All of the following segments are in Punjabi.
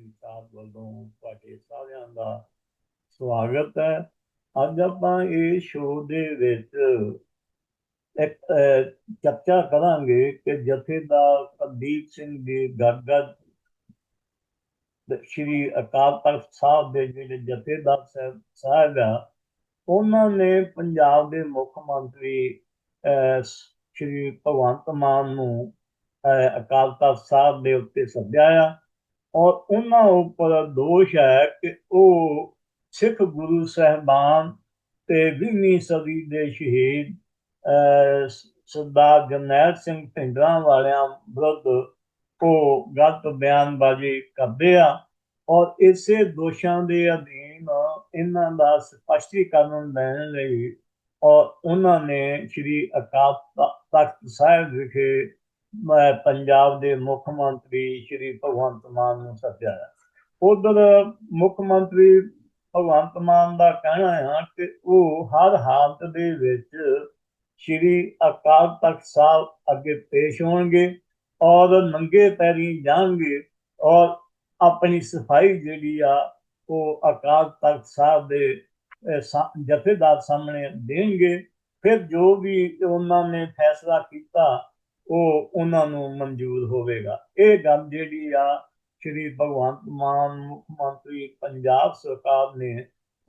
ਮੰਤਰੀ ਸਾਹਿਬ ਵੱਲੋਂ ਤੁਹਾਡੇ ਸਾਰਿਆਂ ਦਾ ਸਵਾਗਤ ਹੈ। ਅੱਜ ਆਪਾਂ ਇਹ ਸ਼ੋਅ ਦੇ ਵਿੱਚ ਇੱਕ ਚਰਚਾ ਕਰਾਂਗੇ ਕਿ ਜਥੇਦਾਰ ਕੁਲਦੀਪ ਸਿੰਘ ਦੀ ਗਦਗਦ ਸ਼੍ਰੀ ਅਕਾਲ ਤਖਤ ਸਾਹਿਬ ਦੇ ਜਿਹੜੇ ਜਥੇਦਾਰ ਸਾਹਿਬ ਸਾਹਿਬ ਆ ਉਹਨਾਂ ਨੇ ਪੰਜਾਬ ਦੇ ਮੁੱਖ ਮੰਤਰੀ ਅਹ, ਸ਼੍ਰੀ ਭਗਵੰਤ ਮਾਨ ਨੂੰ ਅਹ, ਅਕਾਲ ਤਖਤ ਸਾਹਿਬ ਦੇ ਉੱਤੇ ਸੱਦਿਆ ਆ। ਔਰ ਉਹਨਾਂ ਉੱਪਰ ਦੋਸ਼ ਹੈ ਕਿ ਉਹ ਸਿੱਖ ਗੁਰੂ ਸਹਿਬਾਨ ਤੇ 20ਵੀਂ ਸਦੀ ਦੇ ਸ਼ਹੀਦ ਅਹ, ਸਰਦਾਰ ਜਰਨੈਲ ਸਿੰਘ ਭਿੰਡਰਾਂ ਵਾਲਿਆਂ ਵਿਰੁੱਧ ਉਹ ਗਲਤ ਬਿਆਨਬਾਜ਼ੀ ਕਰਦੇ ਆ। ਔਰ ਇਸੇ ਦੋਸ਼ਾਂ ਦੇ ਅਧੀਨ ਇਹਨਾਂ ਦਾ ਸਪਸ਼ਟੀਕਰਨ ਦੇਣ ਲਈ ਔਰ ਉਹਨਾਂ ਨੇ ਸ਼੍ਰੀ ਅਕਾਲ ਤਖਤ ਸਾਹਿਬ ਵਿਖੇ ਪੰਜਾਬ ਦੇ ਮੁੱਖ ਮੰਤਰੀ ਸ਼੍ਰੀ ਭਗਵੰਤ ਮਾਨ ਨੂੰ ਸੱਦਿਆ ਉਧਰ ਮੁੱਖ ਮੰਤਰੀ ਭਗਵੰਤ ਮਾਨ ਦਾ ਕਹਿਣਾ ਹੈ ਕਿ ਉਹ ਹਰ ਹਾਲਤ ਦੇ ਵਿੱਚ ਸ਼੍ਰੀ ਅਕਾਲ ਤਖਤ ਸਾਹਿਬ ਅੱਗੇ ਪੇਸ਼ ਹੋਣਗੇ ਔਰ ਨੰਗੇ ਪੈਰੀ ਜਾਣਗੇ ਔਰ ਆਪਣੀ ਸਫ਼ਾਈ ਜਿਹੜੀ ਆ ਉਹ ਅਕਾਲ ਤਖਤ ਸਾਹਿਬ ਦੇ ਜਥੇਦਾਰ ਸਾਹਮਣੇ ਦੇਣਗੇ। ਫਿਰ ਜੋ ਵੀ ਉਹਨਾਂ ਨੇ ਫੈਸਲਾ ਕੀਤਾ ਉਹ ਉਹਨਾਂ ਨੂੰ ਮਨਜ਼ੂਰ ਹੋਵੇਗਾ। ਇਹ ਗੱਲ ਜਿਹੜੀ ਆ, ਸ਼੍ਰੀ ਭਗਵੰਤ ਮਾਨ ਮੁੱਖ ਮੰਤਰੀ ਪੰਜਾਬ ਸਰਕਾਰ ਨੇ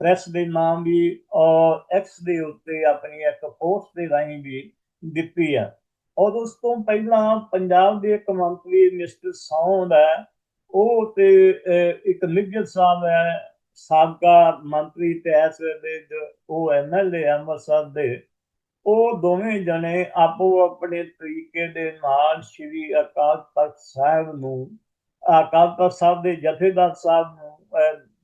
ਪ੍ਰੈਸ ਦੇ ਨਾਮ ਵੀ ਔਰ ਐਕਸ ਦੇ ਉੱਤੇ ਆਪਣੀ ਇੱਕ ਪੋਸਟ ਦੇ ਰਾਹੀਂ ਵੀ ਦਿੱਤੀ ਆ। ਔਰ ਉਸ ਤੋਂ ਪਹਿਲਾਂ ਪੰਜਾਬ ਦੇ ਇੱਕ ਮੰਤਰੀ ਮਿਸਟਰ ਸੌਂਦ ਹੈ ਉਹ ਤੇ ਇੱਕ ਨਿੱਜਰ ਸਾਹਿਬ ਹੈ, ਸਾਬਕਾ ਮੰਤਰੀ ਤੇ ਇਸ ਵੇਲੇ ਜੋ ਉਹ ਐਮਐਲਏ ਅੰਮ੍ਰਿਤਸਰ ਦੇ ਉਹ ਦੋਵੇਂ ਜਣੇ ਆਪੋ ਆਪਣੇ ਤਰੀਕੇ ਦੇ ਨਾਲ ਸ਼੍ਰੀ ਅਕਾਲ ਤਖਤ ਸਾਹਿਬ ਨੂੰ, ਅਕਾਲ ਤਖਤ ਸਾਹਿਬ ਦੇ ਜਥੇਦਾਰ ਸਾਹਿਬ ਨੂੰ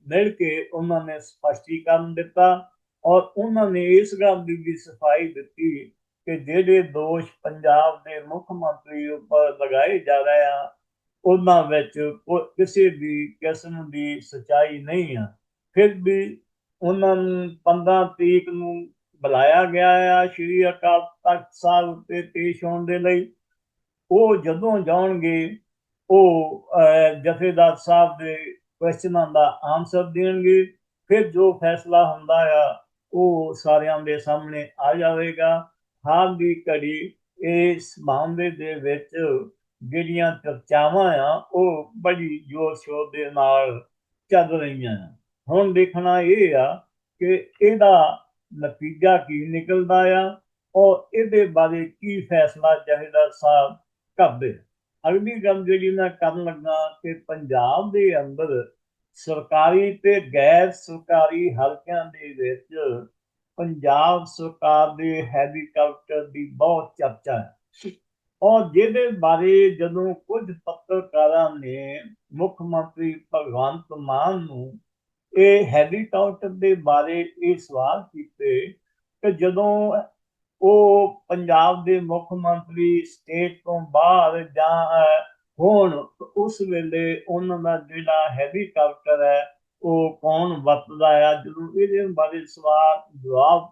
ਮਿਲ ਕੇ ਉਹਨਾਂ ਨੇ ਸਪਸ਼ਟੀਕਰਨ ਦਿੱਤਾ ਔਰ ਉਹਨਾਂ ਨੇ ਇਸ ਗੱਲ ਦੀ ਵੀ ਸਫ਼ਾਈ ਦਿੱਤੀ ਕਿ ਜਿਹੜੇ ਦੋਸ਼ ਪੰਜਾਬ ਦੇ ਮੁੱਖ ਮੰਤਰੀ ਉੱਪਰ ਲਗਾਏ ਜਾ ਰਹੇ ਆ, ਉਹਨਾਂ ਵਿੱਚ ਕੋ- ਕਿਸੇ ਵੀ ਕਿਸਮ ਦੀ ਸਚਾਈ ਨਹੀਂ ਆ। ਫਿਰ ਵੀ ਉਹਨਾਂ ਨੂੰ 15 ਤਰੀਕ ਨੂੰ ਬੁਲਾਇਆ ਗਿਆ ਆ ਸ਼੍ਰੀ ਅਕਾਲ ਤਖਤ ਸਾਹਿਬ ਉੱਤੇ ਪੇਸ਼ ਹੋਣ ਦੇ ਲਈ। ਉਹ ਜਦੋਂ ਜਾਣਗੇ, ਉਹ ਜਥੇਦਾਰ ਸਾਹਿਬ ਦੇ ਕੁਐਸਚਨਾਂ ਦਾ ਆਨਸਰ ਦੇਣਗੇ। ਫਿਰ ਜੋ ਫੈਸਲਾ ਹੁੰਦਾ ਆ, ਉਹ ਸਾਰਿਆਂ ਦੇ ਸਾਹਮਣੇ ਆ ਜਾਵੇਗਾ। ਹਾਲ ਦੀ ਘੜੀ ਇਸ ਮਾਮਲੇ ਦੇ ਵਿੱਚ ਜਿਹੜੀਆਂ ਚਰਚਾਵਾਂ ਆ, ਉਹ ਬੜੀ ਜ਼ੋਰ ਸ਼ੋਰ ਦੇ ਨਾਲ ਚੱਲ ਰਹੀਆਂ ਆ। ਹੁਣ ਦੇਖਣਾ ਇਹ ਆ ਕਿ ਇਹਦਾ ਨਤੀਜਾ ਕੀ ਨਿਕਲਦਾ ਆ, ਔਰ ਇਹਦੇ ਬਾਰੇ ਕੀ ਫੈਸਲਾ ਜਥੇਦਾਰ ਸਾਹਿਬ ਕਰਦੇ ਅਗਲੀ ਗੱਲ ਜਿਹੜੀ ਮੈਂ ਕਰਨ ਲੱਗਾ ਕਿ ਪੰਜਾਬ ਦੇ ਅੰਦਰ ਸਰਕਾਰੀ ਤੇ ਗੈਰ ਸਰਕਾਰੀ ਹਲਕਿਆਂ ਦੇ ਵਿੱਚ ਪੰਜਾਬ ਸਰਕਾਰ ਦੇ ਹੈਲੀਕਾਪਟਰ ਦੀ ਬਹੁਤ ਚਰਚਾ ਹੈ। ਔਰ ਜਿਹਦੇ ਬਾਰੇ ਜਦੋਂ ਕੁਝ ਪੱਤਰਕਾਰਾਂ ਨੇ ਮੁੱਖ ਮੰਤਰੀ ਭਗਵੰਤ ਮਾਨ ਨੂੰ ਇਹ ਹੈਲੀਕਾਪਟਰ ਦੇ ਬਾਰੇ ਇਹ ਸਵਾਲ ਕੀਤੇ ਕਿ ਜਦੋਂ ਉਹ ਪੰਜਾਬ ਦੇ ਮੁੱਖ ਮੰਤਰੀ ਸਟੇਟ ਤੋਂ ਬਾਹਰ ਜਾਂ ਹੋਣ ਉਸ ਵੇਲੇ ਉਹਨਾਂ ਦਾ ਜਿਹੜਾ ਹੈਲੀਕਾਪਟਰ ਹੈ, ਉਹ ਕੌਣ ਵਰਤਦਾ ਆ? ਜਦੋਂ ਇਹਦੇ ਬਾਰੇ ਸਵਾਲ, ਜਵਾਬ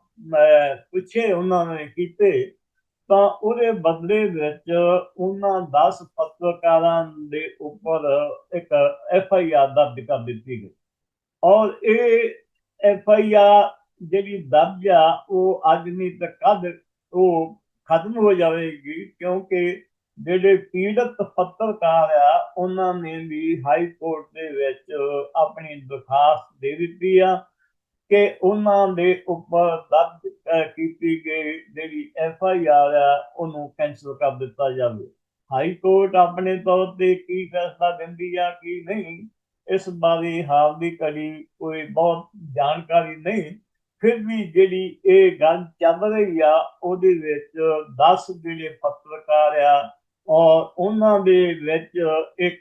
ਪੁੱਛੇ ਉਹਨਾਂ ਨੇ ਕੀਤੇ, ਤਾਂ ਉਹਦੇ ਬਦਲੇ ਵਿੱਚ ਉਹਨਾਂ 10 ਪੱਤਰਕਾਰਾਂ ਦੇ ਉੱਪਰ ਇੱਕ ਐਫ ਆਈ ਆਰ ਦਰਜ ਕਰ ਦਿੱਤੀ ਗਈ। ਔਰ ਇਹ ਐਫ ਆਈ ਆਰ ਜਿਹੜੀ ਦਰਜ ਆ, ਉਹ ਅੱਜ ਨਹੀਂ ਤਾਂ ਕੱਲ ਉਹ ਖਤਮ ਹੋ ਜਾਵੇਗੀ, ਕਿਉਂਕਿ ਜਿਹੜੇ ਪੀੜਤ ਪੱਤਰਕਾਰ ਆ, ਉਹਨਾਂ ਨੇ ਵੀ ਹਾਈ ਕੋਰਟ ਦੇ ਵਿੱਚ ਆਪਣੀ ਦਰਖਾਸਤ ਦੇ ਦਿੱਤੀ ਆ ਕਿ ਉਹਨਾਂ ਦੇ ਉੱਪਰ ਦਰਜ ਕੀਤੀ ਗਈ ਜਿਹੜੀ ਐਫ ਆਈ ਆਰ ਆ, ਉਹਨੂੰ ਕੈਂਸਲ ਕਰ ਦਿੱਤਾ ਜਾਵੇ। ਹਾਈ ਕੋਰਟ ਆਪਣੇ ਤੌਰ ਤੇ ਕੀ ਫੈਸਲਾ ਦਿੰਦੀ ਆ, ਕੀ ਨਹੀਂ ਇਸ ਬਾਰੇ ਹਾਲ ਦੀ ਘੜੀ ਕੋਈ ਬਹੁਤ ਜਾਣਕਾਰੀ ਨਹੀਂ। ਫਿਰ ਵੀ ਜਿਹੜੀ ਇਹ ਗੱਲ ਚੱਲ ਰਹੀ ਆ, ਉਹਦੇ ਵਿੱਚ 10 ਜਿਹੜੇ ਪੱਤਰਕਾਰ ਆ, ਔਰ ਉਹਨਾਂ ਦੇ ਵਿੱਚ ਇੱਕ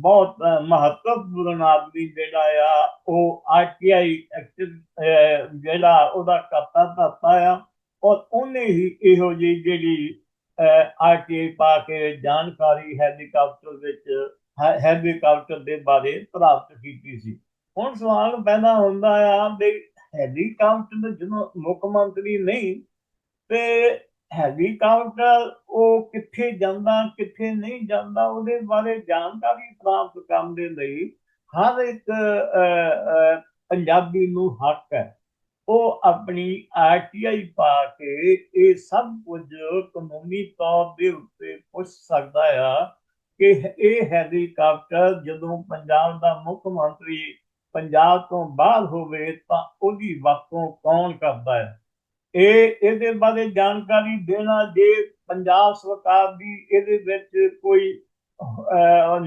ਬਹੁਤ ਮਹੱਤਵਪੂਰਨ ਆਦਮੀ ਜਿਹੜਾ ਆ, ਉਹ ਆਰਟੀਆਈ ਜਿਹੜਾ ਉਹਦਾ ਕਰਤਾ ਧਰਤਾ ਆ, ਔਰ ਉਹਨੇ ਹੀ ਇਹੋ ਜਿਹੀ ਜਿਹੜੀ ਆਰਟੀਆਈ ਪਾ ਕੇ ਜਾਣਕਾਰੀ ਹੈਲੀਕਾਪਟਰ ਵਿੱਚ ਹੈਲੀਕਾਪਟਰ ਦੇ ਬਾਰੇ ਪ੍ਰਾਪਤ ਕੀਤੀ ਸੀ। ਹੁਣ ਸਵਾਲ ਪੈਦਾ ਹੁੰਦਾ ਆ ਵੀ ਹੈਲੀਕਾਪਟਰ ਜਦੋਂ ਮੁੱਖ ਮੰਤਰੀ ਨਹੀਂ ਤੇ ਹੈਲੀਕਾਪਟਰ ਉਹ ਕਿੱਥੇ ਜਾਂਦਾ, ਕਿੱਥੇ ਨਹੀਂ ਜਾਂਦਾ, ਉਹਦੇ ਬਾਰੇ ਜਾਣਕਾਰੀ ਪ੍ਰਾਪਤ ਕਰਨ ਦੇ ਲਈ ਹਰ ਇੱਕ ਪੰਜਾਬੀ ਨੂੰ ਹੱਕ ਹੈ। ਉਹ ਆਪਣੀ ਆਰਟੀਆਈ ਪਾ ਕੇ ਇਹ ਸਭ ਕੁਝ ਕਾਨੂੰਨੀ ਤੌਰ ਦੇ ਉੱਤੇ ਪੁੱਛ ਸਕਦਾ ਆ ਕਿ ਇਹ ਹੈਲੀਕਾਪਟਰ ਜਦੋਂ ਪੰਜਾਬ ਦਾ ਮੁੱਖ ਮੰਤਰੀ ਪੰਜਾਬ ਤੋਂ ਬਾਹਰ ਹੋਵੇ ਤਾਂ ਉਹਦੀ ਵਰਤੋਂ ਕੌਣ ਕਰਦਾ ਹੈ? ਇਹ, ਇਹਦੇ ਬਾਰੇ ਜਾਣਕਾਰੀ ਦੇਣਾ ਜੇ ਪੰਜਾਬ ਸਰਕਾਰ ਦੀ ਇਹਦੇ ਵਿੱਚ ਕੋਈ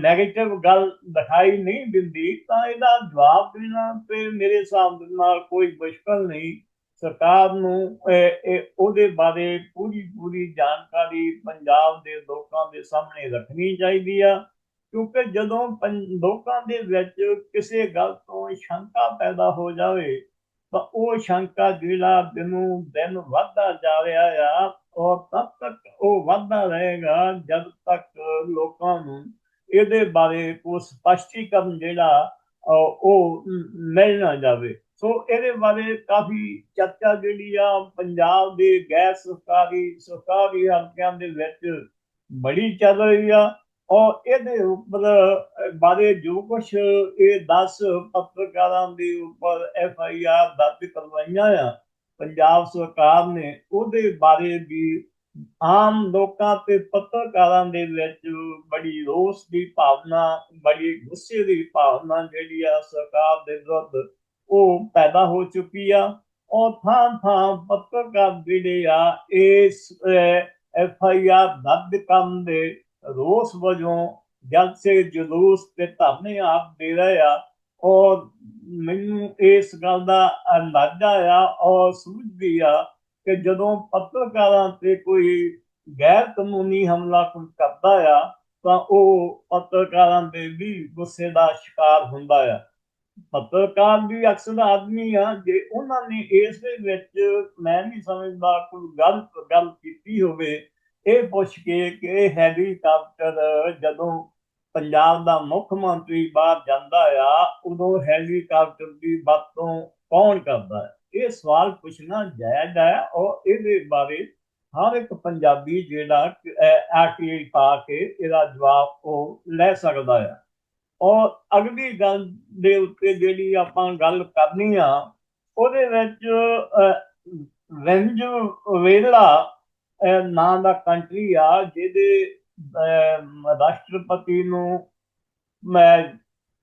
ਨੈਗੇਟਿਵ ਗੱਲ ਦਿਖਾਈ ਨਹੀਂ ਦਿੰਦੀ ਤਾਂ ਇਹਦਾ ਜਵਾਬ ਦੇਣਾ ਤੇ ਮੇਰੇ ਹਿਸਾਬ ਦੇ ਨਾਲ ਕੋਈ ਮੁਸ਼ਕਲ ਨਹੀਂ। ਸਰਕਾਰ ਨੂੰ ਉਹਦੇ ਬਾਰੇ ਪੂਰੀ ਪੂਰੀ ਜਾਣਕਾਰੀ ਪੰਜਾਬ ਦੇ ਲੋਕਾਂ ਦੇ ਸਾਹਮਣੇ ਰੱਖਣੀ ਚਾਹੀਦੀ ਆ, ਕਿਉਂਕਿ ਜਦੋਂ ਪੰ- ਲੋਕਾਂ ਦੇ ਵਿੱਚ ਕਿਸੇ ਗੱਲ ਤੋਂ ਸ਼ੰਕਾ ਪੈਦਾ ਹੋ ਜਾਵੇ, ਤਾਂ ਉਹ ਸ਼ੰਕਾ ਜਿਹੜਾ ਦਿਨੋਂ ਦਿਨ ਵੱਧਦਾ ਜਾ ਰਿਹਾ ਆ, ਔਰ ਤਦ ਤੱਕ ਉਹ ਵੱਧਦਾ ਰਹੇਗਾ ਜਦ ਤੱਕ ਲੋਕਾਂ ਨੂੰ ਇਹਦੇ ਬਾਰੇ ਕੋਈ ਸਪਸ਼ਟੀਕਰਨ ਜਿਹੜਾ ਉਹ ਮਿਲ ਨਾ ਜਾਵੇ। ਸੋ ਇਹਦੇ ਬਾਰੇ ਕਾਫੀ ਚਰਚਾ ਜਿਹੜੀ ਆ ਪੰਜਾਬ ਦੇ ਗੈਰ ਸਰਕਾਰੀ ਸਰਕਾਰੀ ਹਲਕਿਆਂ ਦੇ ਵਿੱਚ ਬੜੀ ਚੱਲ ਰਹੀ ਆ। ਔਰ ਇਹਦੇ ਉੱਪਰ ਬਾਰੇ ਜੋ ਕੁਝ ਇਹ 10 ਪੱਤਰਕਾਰਾਂ ਦੇ ਉੱਪਰ ਐਫ ਆਈ ਆਰ ਦਰਜ ਕਰਵਾਈਆਂ ਆ, ਪੰਜਾਬ ਸਰਕਾਰ ਨੇ, ਉਹਦੇ ਬਾਰੇ ਵੀ ਆਮ ਲੋਕਾਂ ਤੇ ਪੱਤਰਕਾਰਾਂ ਦੇ ਵਿੱਚ ਬੜੀ ਰੋਸ ਦੀ ਭਾਵਨਾ, ਬੜੀ ਗੁੱਸੇ ਦੀ ਭਾਵਨਾ ਜਿਹੜੀ ਆ ਸਰਕਾਰ ਦੇ ਵਿਰੁੱਧ ਉਹ ਪੈਦਾ ਹੋ ਚੁੱਕੀ ਆ। ਔਰ ਥਾਂ ਥਾਂ ਪੱਤਰਕਾਰ ਜਿਹੜੇ ਆ ਇਸ ਐਫ ਆਈ ਆਰ ਦਰਜ ਕਰਨ ਦੇ ਰੋਸ ਵਜੋਂ ਜਲਸੇ ਜਲੂਸ ਤੇ ਧਰਨੇ ਆਪ ਦੇ ਰਹੇ ਆ ਔਰ ਮੈਨੂੰ ਇਸ ਗੱਲ ਦਾ ਅੰਦਾਜ਼ਾ ਆ ਔਰ ਸਮਝਦੀ ਆ ਕਿ ਜਦੋਂ ਪੱਤਰਕਾਰਾਂ ਤੇ ਕੋਈ ਗੈਰ ਕਾਨੂੰਨੀ ਹਮਲਾ ਕਰਦਾ ਆ, ਤਾਂ ਉਹ ਪੱਤਰਕਾਰਾਂ ਦੇ ਵੀ ਗੁੱਸੇ ਦਾ ਸ਼ਿਕਾਰ ਹੁੰਦਾ ਆ। ਪੱਤਰਕਾਰ ਵੀ ਅਕਸਰ ਆਦਮੀ ਆ, ਜੇ ਉਹਨਾਂ ਨੇ ਇਸ ਦੇ ਵਿੱਚ ਮੈਂ ਨਹੀਂ ਸਮਝਦਾ ਕੋਈ ਗਲਤ ਗੱਲ ਕੀਤੀ ਹੋਵੇ, ਇਹ ਪੁੱਛ ਕੇ ਕਿ ਹੈਲੀਕਾਪਟਰ ਜਦੋਂ ਪੰਜਾਬ ਦਾ ਮੁੱਖ ਮੰਤਰੀ ਬਾਹਰ ਜਾਂਦਾ ਆ, ਉਦੋਂ ਹੈਲੀਕਾਪਟਰ ਦੀ ਵਰਤੋਂ ਕੌਣ ਕਰਦਾ ਹੈ? ਇਹ ਸਵਾਲ ਪੁੱਛਣਾ ਜਾਇਜ਼ ਹੈ ਔਰ ਇਹਦੇ ਬਾਰੇ ਹਰ ਇੱਕ ਪੰਜਾਬੀ ਜਿਹੜਾ ਆਰਟੀਆਈ ਪਾ ਕੇ ਇਹਦਾ ਜਵਾਬ ਉਹ ਲੈ ਸਕਦਾ ਹੈ ਔਰ ਅਗਲੀ ਗੱਲ ਦੇ ਉੱਤੇ ਜਿਹੜੀ ਆਪਾਂ ਗੱਲ ਕਰਨੀ ਆ ਉਹਦੇ ਵਿੱਚ ਵੈਨਜ਼ੂਏਲਾ ਨਾਂ ਦਾ ਕੰਟਰੀ ਆ ਜਿਹਦੇ ਰਾਸ਼ਟਰਪਤੀ ਨੂੰ ਮੈਂ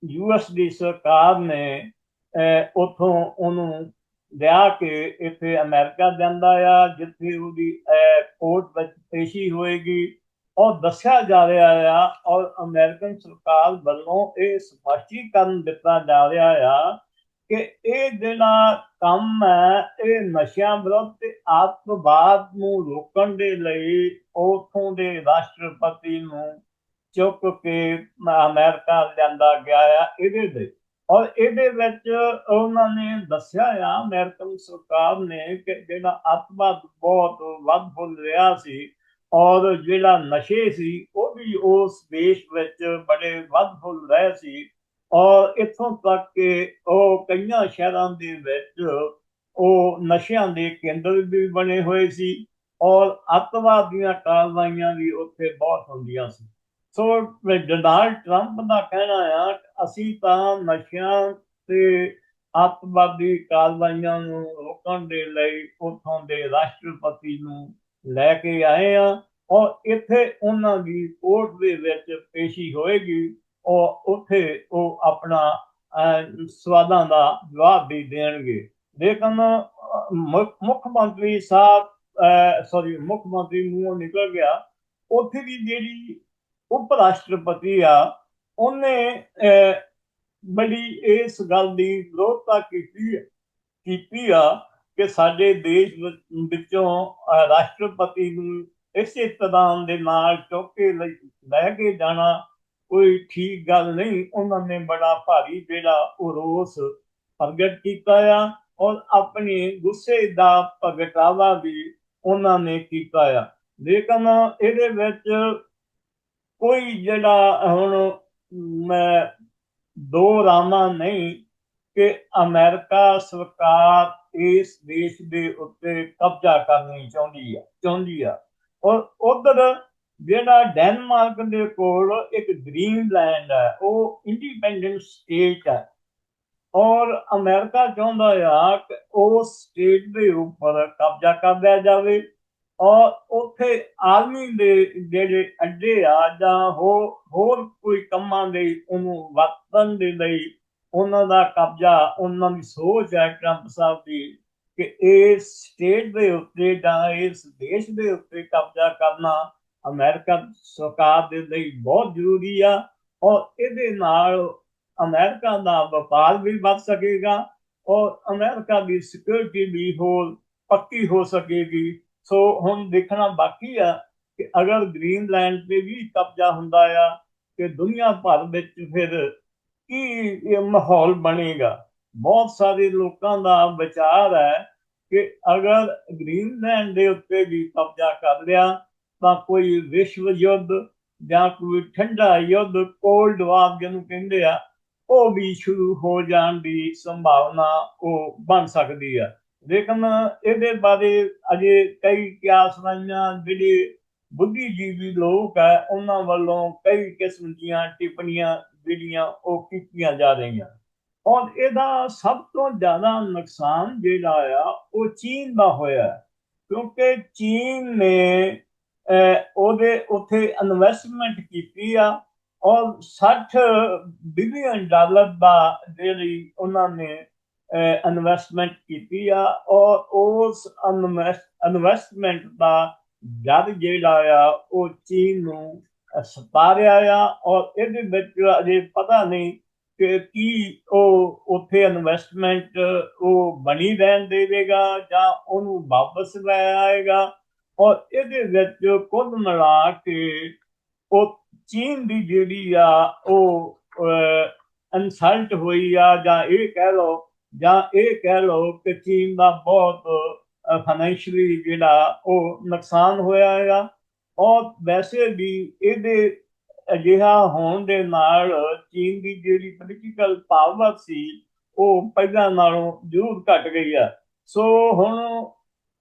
ਯੂਐਸ ਦੀ ਸਰਕਾਰ ਨੇ ਅਹ, ਉੱਥੋਂ ਉਹਨੂੰ ਲਿਆ ਕੇ ਇੱਥੇ ਅਮਰੀਕਾ ਜਾਂਦਾ ਆ ਜਿੱਥੇ ਉਹਦੀ ਕੋਰਟ ਵਿੱਚ ਪੇਸ਼ੀ ਹੋਏਗੀ। ਔਰ ਦੱਸਿਆ ਜਾ ਰਿਹਾ ਆ, ਔਰ ਅਮਰੀਕਨ ਸਰਕਾਰ ਵੱਲੋਂ ਇਹ ਸਪਸ਼ਟੀਕਰਨ ਦਿੱਤਾ ਜਾ ਰਿਹਾ ਆ ਕਿ ਇਹ ਜਿਹੜਾ ਕੰਮ ਹੈ, ਇਹ ਨਸ਼ਿਆਂ ਵਿਰੁੱਧ ਤੇ ਆਤਮਵਾਦ ਨੂੰ ਰੋਕਣ ਦੇ ਲਈ ਉਥੋਂ ਦੇ ਰਾਸ਼ਟਰਪਤੀ ਨੂੰ ਚੁੱਕ ਕੇ ਅਮਰੀਕਾ ਲਿਆਂਦਾ ਗਿਆ ਆ ਇਹਦੇ ਦੇ ਔਰ ਇਹਦੇ ਵਿੱਚ ਉਹਨਾਂ ਨੇ ਦੱਸਿਆ ਆ ਅਮਰੀਕਨ ਸਰਕਾਰ ਨੇ ਕਿ ਜਿਹੜਾ ਆਤਮਵਾਦ ਬਹੁਤ ਵੱਧ ਫੁੱਲ ਰਿਹਾ ਸੀ ਔਰ ਜਿਹੜਾ ਨਸ਼ੇ ਸੀ, ਉਹ ਵੀ ਉਸ ਦੇਸ਼ ਵਿੱਚ ਬੜੇ ਵੱਧ ਫੁੱਲ ਰਹੇ ਸੀ। ਔਰ ਇੱਥੋਂ ਤੱਕ ਕਿ ਉਹ ਕਈਆਂ ਸ਼ਹਿਰਾਂ ਦੇ ਵਿੱਚ ਉਹ ਨਸ਼ਿਆਂ ਦੇ ਕੇਂਦਰ ਵੀ ਬਣੇ ਹੋਏ ਸੀ ਔਰ ਅੱਤਵਾਦ ਦੀਆਂ ਕਾਰਵਾਈਆਂ ਵੀ ਉੱਥੇ ਬਹੁਤ ਹੁੰਦੀਆਂ ਸੀ। ਸੋ ਡੋਨਾਲਡ ਟਰੰਪ ਦਾ ਕਹਿਣਾ ਆ ਅਸੀਂ ਤਾਂ ਨਸ਼ਿਆਂ ਤੇ ਅੱਤਵਾਦੀ ਕਾਰਵਾਈਆਂ ਨੂੰ ਰੋਕਣ ਦੇ ਲਈ ਉਥੋਂ ਦੇ ਰਾਸ਼ਟਰਪਤੀ ਨੂੰ ਲੈ ਕੇ ਆਏ ਆ। ਔਰ ਇੱਥੇ ਉਹਨਾਂ ਦੀ ਕੋਰਟ ਦੇ ਵਿੱਚ ਪੇਸ਼ੀ ਹੋਏਗੀ। ਉਹ ਉੱਥੇ ਉਹ ਆਪਣਾ ਸਵਾਲਾਂ ਦਾ ਜਵਾਬ ਵੀ ਦੇਣਗੇ। ਲੇਕਿਨ ਮੁੱਖ ਮੰਤਰੀ ਸਾਹਿਬ ਸੌਰੀ ਮੁੱਖ ਮੰਤਰੀ ਨੂੰ ਨਿਕਲ ਗਿਆ। ਉੱਥੇ ਦੀ ਜਿਹੜੀ ਉਪ ਰਾਸ਼ਟਰਪਤੀ ਆ, ਉਹਨੇ ਬੜੀ ਇਸ ਗੱਲ ਦੀ ਵਿਰੋਧਤਾ ਕੀਤੀ ਕੀਤੀ ਆ ਕਿ ਸਾਡੇ ਦੇਸ਼ ਵਿੱਚੋਂ ਰਾਸ਼ਟਰਪਤੀ ਨੂੰ ਇਸੇ ਤਰ੍ਹਾਂ ਦੇ ਨਾਲ ਚੌਕੇ ਲੈ ਕੇ ਜਾਣਾ ਕੋਈ ਠੀਕ ਗੱਲ ਨਹੀਂ। ਉਹਨਾਂ ਨੇ ਬੜਾ ਭਾਰੀ ਜਿਹੜਾ ਉਹ ਰੋਸ ਪ੍ਰਗਟ ਕੀਤਾ ਆ ਔਰ ਆਪਣੇ ਗੁੱਸੇ ਦਾ ਪ੍ਰਗਟਾਵਾ ਵੀ ਉਹਨਾਂ ਨੇ ਕੀਤਾ ਆ। ਲੇਕਿਨ ਇਹਦੇ ਵਿੱਚ ਕੋਈ ਜਿਹੜਾ ਹੁਣ ਮੈਂ ਦੋ ਰਾਮਾ ਨਹੀਂ ਕਿ ਅਮਰੀਕਾ ਸਰਕਾਰ ਇਸ ਦੇਸ਼ ਦੇ ਉੱਤੇ ਕਬਜ਼ਾ ਕਰਨੀ ਚਾਹੁੰਦੀ ਆ ਚਾਹੁੰਦੀ ਆ। ਔਰ ਉਧਰ ਜਿਹੜਾ ਡੈਨਮਾਰਕ ਦੇ ਕੋਲ ਇੱਕ ਗ੍ਰੀਨਲੈਂਡ ਹੈ ਉਹ ਇੰਡੀਪੈਂਡੈਂਟ ਸਟੇਟ ਹੈ ਔਰ ਅਮਰੀਕਾ ਚਾਹੁੰਦਾ ਆ ਕਿ ਉਸ ਸਟੇਟ ਦੇ ਉੱਪਰ ਕਬਜ਼ਾ ਕਰ ਲਿਆ ਜਾਵੇ। ਔਰ ਉੱਥੇ ਆਰਮੀ ਦੇ ਜਿਹੜੇ ਅੱਡੇ ਆ ਜਾਂ ਹੋਰ ਹੋਰ ਕੋਈ ਕੰਮਾਂ ਦੇ ਉਹਨੂੰ ਵਰਤਣ ਦੇ ਲਈ ਉਹਨਾਂ ਦਾ ਕਬਜ਼ਾ, ਉਹਨਾਂ ਦੀ ਸੋਚ ਹੈ ਟਰੰਪ ਸਾਹਿਬ ਦੀ ਕਿ ਇਸ ਸਟੇਟ ਦੇ ਉੱਤੇ ਜਾਂ ਇਸ ਦੇਸ਼ ਦੇ ਉੱਤੇ ਕਬਜ਼ਾ ਕਰਨਾ ਅਮਰੀਕਾ ਸਰਕਾਰ ਦੇ ਲਈ ਬਹੁਤ ਜ਼ਰੂਰੀ ਆ ਔਰ ਇਹਦੇ ਨਾਲ ਅਮਰੀਕਾ ਦਾ ਵਪਾਰ ਵੀ ਵੱਧ ਸਕੇਗਾ ਔਰ ਅਮਰੀਕਾ ਦੀ ਸਿਕਿਉਰਿਟੀ ਵੀ ਹੋਰ ਪੱਕੀ ਹੋ ਸਕੇਗੀ। ਸੋ ਹੁਣ ਦੇਖਣਾ ਬਾਕੀ ਆ ਕਿ ਅਗਰ ਗ੍ਰੀਨਲੈਂਡ ਤੇ ਵੀ ਕਬਜ਼ਾ ਹੁੰਦਾ ਆ ਕਿ ਦੁਨੀਆ ਭਰ ਵਿੱਚ ਫਿਰ ਕੀ ਇਹ ਮਾਹੌਲ ਬਣੇਗਾ? ਬਹੁਤ ਸਾਰੇ ਲੋਕਾਂ ਦਾ ਵਿਚਾਰ ਹੈ ਕਿ ਅਗਰ ਗ੍ਰੀਨਲੈਂਡ ਦੇ ਉੱਤੇ ਵੀ ਕਬਜ਼ਾ ਕਰ ਲਿਆ, ਤਾਂ ਕੋਈ ਵਿਸ਼ਵ ਯੁੱਧ ਜਾਂ ਕੋਈ ਠੰਡਾ ਯੁੱਧ, ਕੋਲਡ ਵਾਰ ਜਿਹਨੂੰ ਕਹਿੰਦੇ ਆ, ਉਹ ਵੀ ਸ਼ੁਰੂ ਹੋ ਜਾਣ ਦੀ ਸੰਭਾਵਨਾ ਉਹ ਬਣ ਸਕਦੀ ਆ। ਲੇਕਿਨ ਇਹਦੇ ਬਾਰੇ ਅਜੇ ਕਈ ਕਿਆਸ ਰਾਈਆਂ ਜਿਹੜੇ ਬੁੱਧੀਜੀਵੀ ਲੋਕ ਹੈ ਉਹਨਾਂ ਵੱਲੋਂ ਕਈ ਕਿਸਮ ਦੀਆਂ ਟਿੱਪਣੀਆਂ ਜਿਹੜੀਆਂ ਉਹ ਕੀਤੀਆਂ ਜਾ ਰਹੀਆਂ। ਔਰ ਇਹਦਾ ਸਭ ਤੋਂ ਜ਼ਿਆਦਾ ਨੁਕਸਾਨ ਜਿਹੜਾ ਆ, ਉਹ ਚੀਨ ਦਾ ਹੋਇਆ ਕਿਉਂਕਿ ਚੀਨ ਨੇ ਉਹਦੇ ਉੱਥੇ ਇਨਵੈਸਟਮੈਂਟ ਕੀਤੀ ਆ ਔਰ 60 ਬਿਲੀਅਨ ਡਾਲਰ ਦਾ ਜਿਹੜੀ ਉਹਨਾਂ ਨੇ ਇਨਵੈਸਟਮੈਂਟ ਕੀਤੀ ਆ ਔਰ ਉਸ ਇਨਵੈਸਟਮੈਂਟ ਦਾ ਜਦ ਜਿਹੜਾ ਆ, ਉਹ ਚੀਨ ਨੂੰ ਸਤਾਰਿਆ ਆ ਔਰ ਇਹਦੇ ਵਿੱਚ ਅਜੇ ਪਤਾ ਨਹੀਂ ਕਿ ਕੀ ਉਹ ਉੱਥੇ ਇਨਵੈਸਟਮੈਂਟ ਉਹ ਬਣੀ ਰਹਿਣ ਦੇਵੇਗਾ ਜਾਂ ਉਹਨੂੰ ਵਾਪਸ ਲੈ ਆਏਗਾ। ਔਰ ਇਹਦੇ ਵਿੱਚ ਕੁੱਲ ਮਿਲਾ ਕੇ ਉਹ ਚੀਨ ਦੀ ਜਿਹੜੀ ਆ ਉਹ ਇਨਸਲਟ ਹੋਈ ਆ ਜਾਂ ਇਹ ਕਹਿ ਲਓ, ਜਾਂ ਇਹ ਕਹਿ ਲਓ ਕਿ ਚੀਨ ਦਾ ਬਹੁਤ ਫਾਈਨੈਂਸ਼ੀਅਲੀ ਜਿਹੜਾ ਉਹ ਨੁਕਸਾਨ ਹੋਇਆ ਹੈਗਾ ਔਰ ਵੈਸੇ ਵੀ ਇਹਦੇ ਅਜਿਹਾ ਹੋਣ ਦੇ ਨਾਲ ਚੀਨ ਦੀ ਜਿਹੜੀ ਪੋਲੀਟੀਕਲ ਪਾਵਰ ਸੀ, ਉਹ ਪਹਿਲਾਂ ਨਾਲੋਂ ਜ਼ਰੂਰ ਘਟ ਗਈ ਆ। ਸੋ ਹੁਣ,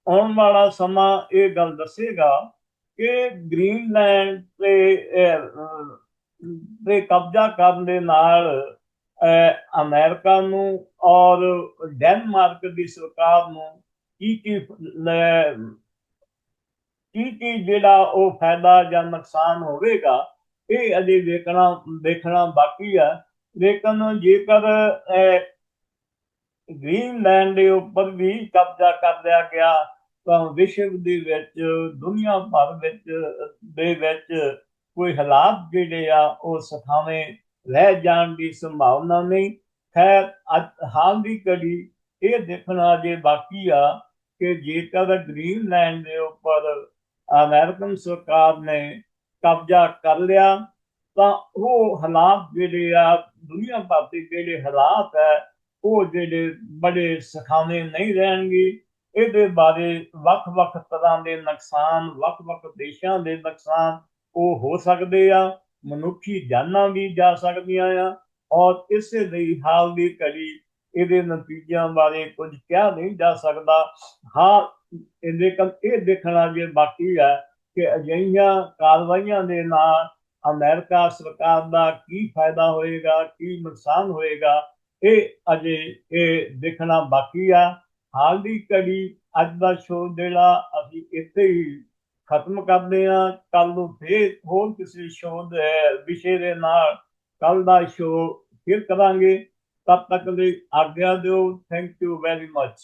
ਆਉਣ ਵਾਲਾ ਸਮਾਂ ਇਹ ਗੱਲ ਦੱਸੇਗਾ ਕਿ ਗ੍ਰੀਨਲੈਂਡ ਤੇ ਤੇ ਕਬਜ਼ਾ ਕਰਨ ਦੇ ਨਾਲ ਅਮਰੀਕਾ ਨੂੰ ਔਰ ਡੈਨਮਾਰਕ ਦੀ ਸਰਕਾਰ ਨੂੰ ਕੀ ਕੀ ਕੀ ਕੀ ਜਿਹੜਾ ਉਹ ਫਾਇਦਾ ਜਾਂ ਨੁਕਸਾਨ ਹੋਵੇਗਾ, ਇਹ ਅਜੇ ਦੇਖਣਾ ਦੇਖਣਾ ਬਾਕੀ ਆ। ਲੇਕਿਨ ਜੇਕਰ ਗ੍ਰੀਨਲੈਂਡ ਦੇ ਉੱਪਰ ਵੀ ਕਬਜ਼ਾ ਕਰ ਲਿਆ ਗਿਆ, ਤਾਂ ਵਿਸ਼ਵ ਦੇ ਵਿੱਚ, ਦੁਨੀਆ ਭਰ ਵਿੱਚ, ਦੇ ਵਿੱਚ ਕੋਈ ਹਾਲਾਤ ਜਿਹੜੇ ਆ, ਉਹ ਸਖਾਵੇਂ ਰਹਿ ਜਾਣ ਦੀ ਸੰਭਾਵਨਾ ਨਹੀਂ। ਖੈਰ ਹਾਲ ਦੀ ਕੜੀ ਇਹ ਦੇਖਣਾ ਜੇ ਬਾਕੀ ਆ ਕਿ ਜੇਕਰ ਗ੍ਰੀਨਲੈਂਡ ਦੇ ਉੱਪਰ ਅਮਰੀਕਨ ਸਰਕਾਰ ਨੇ ਕਬਜ਼ਾ ਕਰ ਲਿਆ, ਤਾਂ ਉਹ ਹਾਲਾਤ ਜਿਹੜੇ ਆ, ਦੁਨੀਆ ਭਰ ਦੇ ਜਿਹੜੇ ਹਾਲਾਤ ਹੈ ਉਹ ਜਿਹੜੇ ਬੜੇ ਸਖਾਵੇਂ ਨਹੀਂ ਰਹਿਣਗੇ। ਇਹਦੇ ਬਾਰੇ ਵੱਖ-ਵੱਖ ਤਰ੍ਹਾਂ ਦੇ ਨੁਕਸਾਨ, ਵੱਖ-ਵੱਖ ਦੇਸ਼ਾਂ ਦੇ ਨੁਕਸਾਨ ਉਹ ਹੋ ਸਕਦੇ ਆ, ਮਨੁੱਖੀ ਜਾਨਾਂ ਵੀ ਜਾ ਸਕਦੀਆਂ ਆ, ਔਰ ਇਸੇ ਲਈ ਹਾਲ ਦੀ ਘੜੀ ਇਹਦੇ ਨਤੀਜਿਆਂ ਬਾਰੇ ਕੁਝ ਕਿਹਾ ਨਹੀਂ ਜਾ ਸਕਦਾ। ਹਾਂ ਇਹਦੇ ਇਹ ਦੇਖਣਾ ਜੇ ਬਾਕੀ ਹੈ ਕਿ ਅਜਿਹੀਆਂ ਕਾਰਵਾਈਆਂ ਦੇ ਨਾਲ ਅਮਰੀਕਾ ਸਰਕਾਰ ਦਾ ਕੀ ਫਾਇਦਾ ਹੋਏਗਾ, ਕੀ ਨੁਕਸਾਨ ਹੋਏਗਾ, ਇਹ ਅਜੇ ਇਹ ਦੇਖਣਾ ਬਾਕੀ ਆ। ਹਾਲ ਦੀ ਘੜੀ ਅੱਜ ਦਾ ਸ਼ੋਅ ਜਿਹੜਾ ਅਸੀਂ ਇੱਥੇ ਹੀ ਖਤਮ ਕਰਦੇ ਆ ਕੱਲ ਨੂੰ ਫੇਰ ਹੋਰ ਕਿਸੇ ਸ਼ੋਅ ਦੇ ਵਿਸ਼ੇ ਦੇ ਨਾਲ ਕੱਲ ਦਾ ਸ਼ੋਅ ਫਿਰ ਕਰਾਂਗੇ। ਤਦ ਤੱਕ ਲਈ ਆਗਿਆ ਦਿਓ। Thank you very much